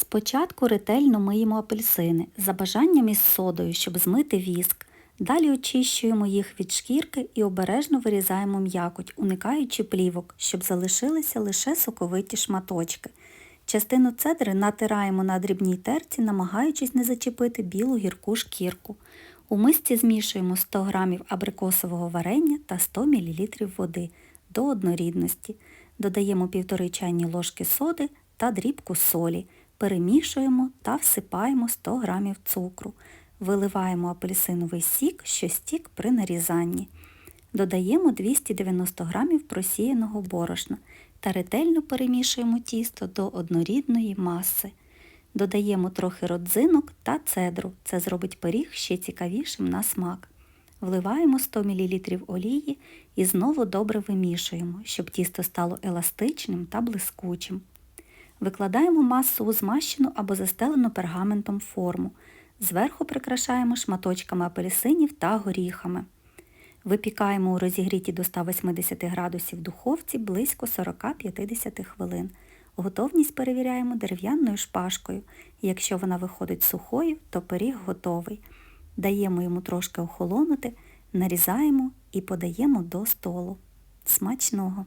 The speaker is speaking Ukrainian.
Спочатку ретельно миємо апельсини за бажанням із содою, щоб змити віск. Далі очищуємо їх від шкірки і обережно вирізаємо м'якоть, уникаючи плівок, щоб залишилися лише соковиті шматочки. Частину цедри натираємо на дрібній терці, намагаючись не зачепити білу гірку шкірку. У мисці змішуємо 100 г абрикосового варення та 100 мл води до однорідності. Додаємо 1,5 чайні ложки соди та дрібку солі. Перемішуємо та всипаємо 100 г цукру. Виливаємо апельсиновий сік, що стік при нарізанні. Додаємо 290 г просіяного борошна та ретельно перемішуємо тісто до однорідної маси. Додаємо трохи родзинок та цедру. Це зробить пиріг ще цікавішим на смак. Вливаємо 100 мл олії і знову добре вимішуємо, щоб тісто стало еластичним та блискучим. Викладаємо масу у змащену або застелену пергаментом форму. Зверху прикрашаємо шматочками апельсинів та горіхами. Випікаємо у розігріті до 180 градусів духовці близько 40-50 хвилин. Готовність перевіряємо дерев'яною шпажкою. Якщо вона виходить сухою, то пиріг готовий. Даємо йому трошки охолонути, нарізаємо і подаємо до столу. Смачного!